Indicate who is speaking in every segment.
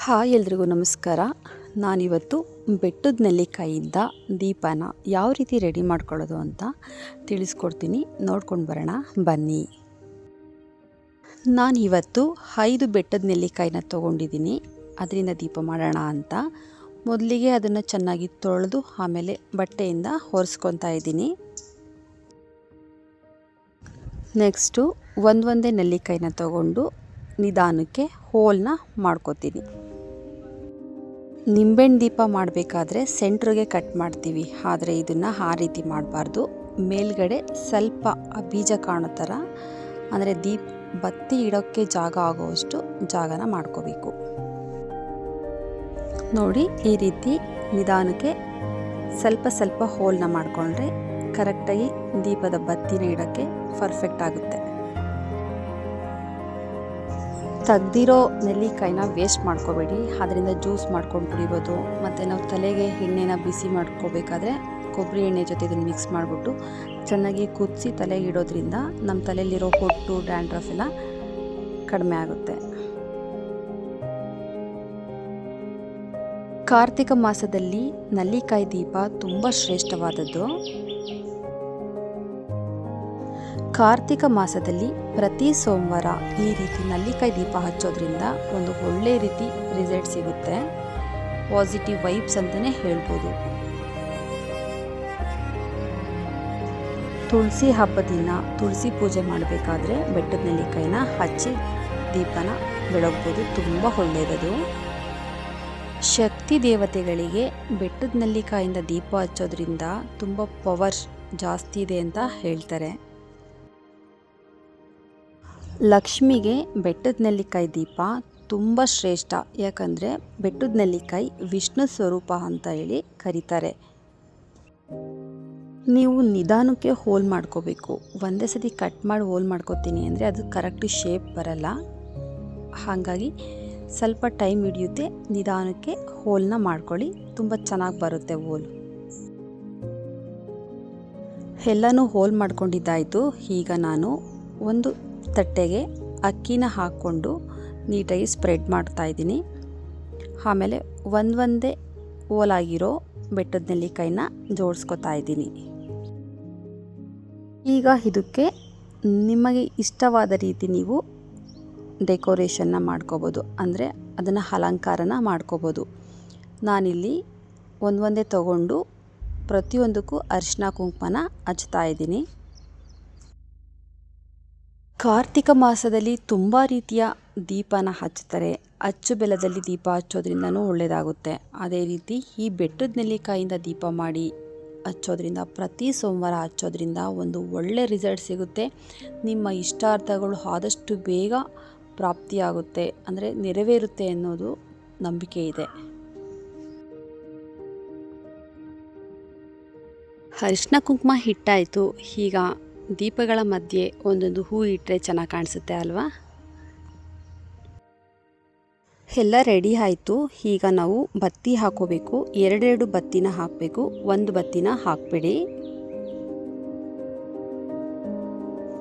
Speaker 1: Hi ಎಲ್ರಿಗೂ ನಮಸ್ಕಾರ. ನಾನಿವತ್ತು ಬೆಟ್ಟದ ನೆಲ್ಲಿಕಾಯಿಯಿಂದ ದೀಪನ ಯಾವ ರೀತಿ ರೆಡಿ ಮಾಡ್ಕೊಳ್ಳೋದು ಅಂತ ತಿಳಿಸ್ಕೊಡ್ತೀನಿ. ನೋಡ್ಕೊಂಡು ಬರೋಣ. ಬನ್ನಿ. ನಾನು ಇವತ್ತು ಐದು ಬೆಟ್ಟದ ನೆಲ್ಲಿಕಾಯಿನ ತೊಗೊಂಡಿದ್ದೀನಿ. ಅದರಿಂದ ದೀಪ ಮಾಡೋಣ ಅಂತ. ಮೊದಲಿಗೆ ಅದನ್ನು ಚೆನ್ನಾಗಿ ತೊಳೆದು ಆಮೇಲೆ ಬಟ್ಟೆಯಿಂದ ಒರೆಸ್ಕೊತಾ ಇದ್ದೀನಿ. ನೆಕ್ಸ್ಟು ಒಂದೊಂದೇ ನೆಲ್ಲಿಕಾಯಿನ ತೊಗೊಂಡು ನಿಧಾನಕ್ಕೆ ಹೋಲ್ನ ಮಾಡ್ಕೋತೀನಿ. ನಿಂಬೆಹಣ್ಣು ದೀಪ ಮಾಡಬೇಕಾದ್ರೆ ಸೆಂಟ್ರಿಗೆ ಕಟ್ ಮಾಡ್ತೀವಿ. ಆದರೆ ಇದನ್ನು ಆ ರೀತಿ ಮಾಡಬಾರ್ದು. ಮೇಲ್ಗಡೆ ಸ್ವಲ್ಪ ಆ ಬೀಜ ಕಾಣೋ ಥರ ಅಂದರೆ ದೀಪ, ಬತ್ತಿ ಇಡೋಕ್ಕೆ ಜಾಗ ಆಗುವಷ್ಟು ಜಾಗನ ಮಾಡ್ಕೋಬೇಕು. ನೋಡಿ, ಈ ರೀತಿ ನಿಧಾನಕ್ಕೆ ಸ್ವಲ್ಪ ಸ್ವಲ್ಪ ಹೋಲ್ನ ಮಾಡಿಕೊಂಡ್ರೆ ಕರೆಕ್ಟಾಗಿ ದೀಪದ ಬತ್ತಿನ ಇಡೋಕ್ಕೆ ಪರ್ಫೆಕ್ಟ್ ಆಗುತ್ತೆ. ತೆಗ್ದಿರೋ ನೆಲ್ಲಿಕಾಯಿನ ವೇಸ್ಟ್ ಮಾಡ್ಕೋಬೇಡಿ. ಅದರಿಂದ ಜ್ಯೂಸ್ ಮಾಡ್ಕೊಂಡು ಕುಡಿಬೋದು. ಮತ್ತು ನಾವು ತಲೆಗೆ ಎಣ್ಣೆನ ಬಿಸಿ ಮಾಡ್ಕೋಬೇಕಾದ್ರೆ ಕೊಬ್ಬರಿ ಎಣ್ಣೆ ಜೊತೆ ಇದನ್ನು ಮಿಕ್ಸ್ ಮಾಡಿಬಿಟ್ಟು ಚೆನ್ನಾಗಿ ಕುದಿಸಿ ತಲೆಗೆ ಇಡೋದ್ರಿಂದ ನಮ್ಮ ತಲೆಯಲ್ಲಿರೋ ಹೊಟ್ಟು ಡ್ಯಾಂಡ್ರಫ್ ಎಲ್ಲ ಕಡಿಮೆ ಆಗುತ್ತೆ. ಕಾರ್ತಿಕ ಮಾಸದಲ್ಲಿ ನಲ್ಲಿಕಾಯಿ ದೀಪ ತುಂಬ ಶ್ರೇಷ್ಠವಾದದ್ದು. ಕಾರ್ತಿಕ ಮಾಸದಲ್ಲಿ ಪ್ರತಿ ಸೋಮವಾರ ಈ ರೀತಿ ನಲ್ಲಿಕಾಯಿ ದೀಪ ಹಚ್ಚೋದ್ರಿಂದ ಒಂದು ಒಳ್ಳೆ ರೀತಿ ರಿಸಲ್ಟ್ ಸಿಗುತ್ತೆ. ಪಾಸಿಟಿವ್ ವೈಬ್ಸ್ ಅಂತಲೇ ಹೇಳ್ಬೋದು. ತುಳಸಿ ಹಬ್ಬದ ದಿನ ತುಳಸಿ ಪೂಜೆ ಮಾಡಬೇಕಾದ್ರೆ ಬೆಟ್ಟದ ನೆಲ್ಲಿಕಾಯಿನ ಹಚ್ಚಿ ದೀಪನ ಬೆಳಗ್ಬೋದು. ತುಂಬ ಒಳ್ಳೆಯದದು. ಶಕ್ತಿ ದೇವತೆಗಳಿಗೆ ಬೆಟ್ಟದ ನೆಲ್ಲಿಕಾಯಿಂದ ದೀಪ ಹಚ್ಚೋದ್ರಿಂದ ತುಂಬ ಪವರ್ ಜಾಸ್ತಿ ಇದೆ ಅಂತ ಹೇಳ್ತಾರೆ. ಲಕ್ಷ್ಮಿಗೆ ಬೆಟ್ಟದ ನೆಲ್ಲಿಕಾಯಿ ದೀಪ ತುಂಬ ಶ್ರೇಷ್ಠ. ಯಾಕಂದರೆ ಬೆಟ್ಟದ ನೆಲ್ಲಿಕಾಯಿ ವಿಷ್ಣು ಸ್ವರೂಪ ಅಂತ ಹೇಳಿ ಕರೀತಾರೆ. ನೀವು ನಿಧಾನಕ್ಕೆ ಹೋಲ್ ಮಾಡ್ಕೋಬೇಕು. ಒಂದೇ ಸತಿ ಕಟ್ ಮಾಡಿ ಹೋಲ್ ಮಾಡ್ಕೋತೀನಿ ಅಂದರೆ ಅದು ಕರೆಕ್ಟ್ ಶೇಪ್ ಬರಲ್ಲ. ಹಾಗಾಗಿ ಸ್ವಲ್ಪ ಟೈಮ್ ಹಿಡಿಯುತ್ತೆ. ನಿಧಾನಕ್ಕೆ ಹೋಲ್ನ ಮಾಡ್ಕೊಳ್ಳಿ. ತುಂಬ ಚೆನ್ನಾಗಿ ಬರುತ್ತೆ ಹೋಲ್. ಎಲ್ಲನೂ ಹೋಲ್ ಮಾಡ್ಕೊಂಡಿದ್ದಾಯಿತು. ಈಗ ನಾನು ಒಂದು ತಟ್ಟೆಗೆ ಅಕ್ಕಿನ ಹಾಕ್ಕೊಂಡು ನೀಟಾಗಿ ಸ್ಪ್ರೆಡ್ ಮಾಡ್ತಾ ಇದ್ದೀನಿ. ಆಮೇಲೆ ಒಂದೊಂದೇ ಓಲಾಗಿರೋ ಬೆಟ್ಟದ ನೆಲ್ಲಿಕಾಯಿನ ಜೋಡಿಸ್ಕೊತಾ ಇದ್ದೀನಿ. ಈಗ ಇದಕ್ಕೆ ನಿಮಗೆ ಇಷ್ಟವಾದ ರೀತಿ ನೀವು ಡೆಕೋರೇಷನ್ನ ಮಾಡ್ಕೋಬೋದು. ಅಂದರೆ ಅದನ್ನು ಅಲಂಕಾರನ ಮಾಡ್ಕೋಬೋದು. ನಾನಿಲ್ಲಿ ಒಂದೊಂದೇ ತಗೊಂಡು ಪ್ರತಿಯೊಂದಕ್ಕೂ ಅರಿಶಿನ ಕುಂಕುಮನ ಹಚ್ತಾ ಇದ್ದೀನಿ. ಕಾರ್ತಿಕ ಮಾಸದಲ್ಲಿ ತುಂಬ ರೀತಿಯ ದೀಪನ ಹಚ್ತಾರೆ ಅಚ್ಚು ಬೆಲದಲ್ಲಿ ದೀಪ ಹಚ್ಚೋದ್ರಿಂದನೂ ಒಳ್ಳೆಯದಾಗುತ್ತೆ. ಅದೇ ರೀತಿ ಈ ಬೆಟ್ಟದ ನೆಲ್ಲಿಕಾಯಿಂದ ದೀಪ ಮಾಡಿ ಹಚ್ಚೋದ್ರಿಂದ, ಪ್ರತಿ ಸೋಮವಾರ ಹಚ್ಚೋದ್ರಿಂದ ಒಂದು ಒಳ್ಳೆ ರಿಸಲ್ಟ್ ಸಿಗುತ್ತೆ. ನಿಮ್ಮ ಇಷ್ಟಾರ್ಥಗಳು ಆದಷ್ಟು ಬೇಗ ಪ್ರಾಪ್ತಿಯಾಗುತ್ತೆ. ಅಂದರೆ ನೆರವೇರುತ್ತೆ ಅನ್ನೋದು ನಂಬಿಕೆ ಇದೆ. ಅರಿಶಿನ ಕುಂಕುಮ ಹಿಟ್ಟಾಯಿತು. ಈಗ ದೀಪಗಳ ಮಧ್ಯೆ ಒಂದೊಂದು ಹೂ ಇಟ್ಟರೆ ಚೆನ್ನಾಗಿ ಕಾಣಿಸುತ್ತೆ ಅಲ್ವಾ? ಎಲ್ಲ ರೆಡಿ ಆಯಿತು. ಈಗ ನಾವು ಬತ್ತಿ ಹಾಕೋಬೇಕು. ಎರಡೆರಡು ಬತ್ತಿನ ಹಾಕಬೇಕು. ಒಂದು ಬತ್ತಿನ ಹಾಕಬೇಡಿ.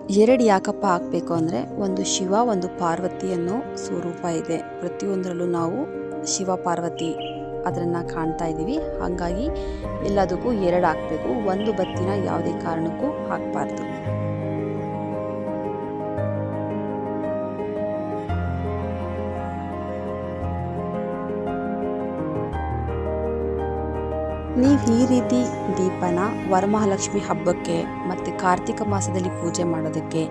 Speaker 1: ಎರಡು ಯಾಕಪ್ಪ ಹಾಕಬೇಕು ಅಂದರೆ ಒಂದು ಶಿವ, ಒಂದು ಪಾರ್ವತಿ ಅನ್ನೋ ಸ್ವರೂಪ ಇದೆ. ಪ್ರತಿಯೊಂದರಲ್ಲೂ ನಾವು ಶಿವ, ಪಾರ್ವತಿ ಅದನ್ನು ಕಾಣ್ತಾ ಇದ್ದೀವಿ ಹಾಗಾಗಿ ಎಲ್ಲದಕ್ಕೂ ಎರಡು ಹಾಕಬೇಕು. ಒಂದು ಬತ್ತಿನ ಯಾವುದೇ ಕಾರಣಕ್ಕೂ ಹಾಕಬಾರ್ದು. ನೀವು ಈ ರೀತಿ ದೀಪನ ವರಮಹಾಲಕ್ಷ್ಮಿ ಹಬ್ಬಕ್ಕೆ ಮತ್ತು ಕಾರ್ತಿಕ ಮಾಸದಲ್ಲಿ ಪೂಜೆ ಮಾಡೋದಕ್ಕೆ,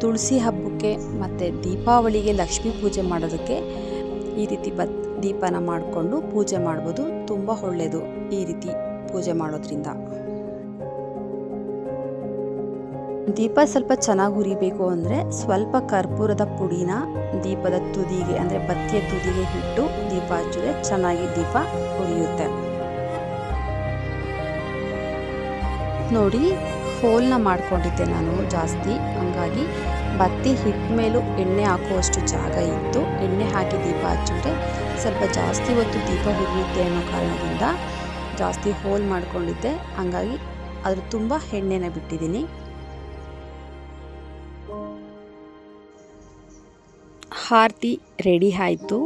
Speaker 1: ತುಳಸಿ ಹಬ್ಬಕ್ಕೆ ಮತ್ತು ದೀಪಾವಳಿಗೆ ಲಕ್ಷ್ಮೀ ಪೂಜೆ ಮಾಡೋದಕ್ಕೆ ಈ ರೀತಿ ಬತ್ ದೀಪನ ಮಾಡಿಕೊಂಡು ಪೂಜೆ ಮಾಡ್ಬೋದು. ತುಂಬ ಒಳ್ಳೆಯದು ಈ ರೀತಿ ಪೂಜೆ ಮಾಡೋದ್ರಿಂದ. ದೀಪ ಸ್ವಲ್ಪ ಚೆನ್ನಾಗಿ ಉರಿಬೇಕು ಅಂದರೆ ಸ್ವಲ್ಪ ಕರ್ಪೂರದ ಪುಡಿನ ದೀಪದ ತುದಿಗೆ ಅಂದರೆ ಬತ್ತಿಯ ತುದಿಗೆ ಇಟ್ಟು ದೀಪ ಹಚ್ಚಿದ್ರೆ ಚೆನ್ನಾಗಿ ದೀಪ ಉರಿಯುತ್ತೆ. ನೋಡಿ, ಹೋಲ್ನ ಮಾಡ್ಕೊಂಡಿದ್ದೆ ನಾನು ಜಾಸ್ತಿ. ಹಂಗಾಗಿ ಬತ್ತಿ ಹಿಟ್ಟ ಮೇಲೂ ಎಣ್ಣೆ ಹಾಕುವಷ್ಟು ಜಾಗ ಇತ್ತು. ಎಣ್ಣೆ ಹಾಕಿ ದೀಪ ಹಚ್ಚಿದ್ರೆ ಸ್ವಲ್ಪ ಜಾಸ್ತಿ ಹೊತ್ತು ದೀಪ ಹಿಡಿಯುತ್ತೆ ಅನ್ನೋ ಕಾರಣದಿಂದ ಜಾಸ್ತಿ ಹೋಲ್ ಮಾಡಿಕೊಂಡಿದ್ದೆ. ಹಂಗಾಗಿ ಅದ್ರ ತುಂಬ ಎಣ್ಣೆನ ಬಿಟ್ಟಿದ್ದೀನಿ. ಹಾರ್ತಿ ರೆಡಿ ಆಯಿತು.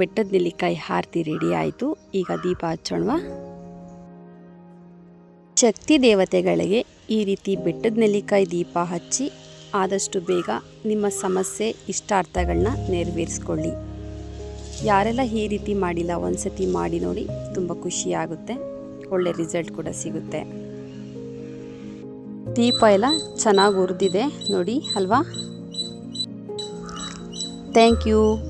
Speaker 1: ಬೆಟ್ಟದ ನೆಲ್ಲಿಕಾಯಿ ಹಾರ್ತಿ ರೆಡಿ ಆಯಿತು. ಈಗ ದೀಪ ಹಚ್ಚೋಣವಾ? ಶಕ್ತಿ ದೇವತೆಗಳಿಗೆ ಈ ರೀತಿ ಬೆಟ್ಟದ ನೆಲ್ಲಿಕಾಯಿ ದೀಪ ಹಚ್ಚಿ ಆದಷ್ಟು ಬೇಗ ನಿಮ್ಮ ಸಮಸ್ಯೆ ಇಷ್ಟಾರ್ಥಗಳನ್ನ ನೆರವೇರಿಸ್ಕೊಳ್ಳಿ. ಯಾರೆಲ್ಲ ಈ ರೀತಿ ಮಾಡಿಲ್ಲ, ಒಂದ್ಸತಿ ಮಾಡಿ ನೋಡಿ ತುಂಬ ಖುಷಿಯಾಗುತ್ತೆ ಒಳ್ಳೆ ರಿಸಲ್ಟ್ ಕೂಡ ಸಿಗುತ್ತೆ. ದೀಪ ಎಲ್ಲ ಚೆನ್ನಾಗಿ ಉರಿದಿದೆ ನೋಡಿ ಅಲ್ವಾ? Thank you.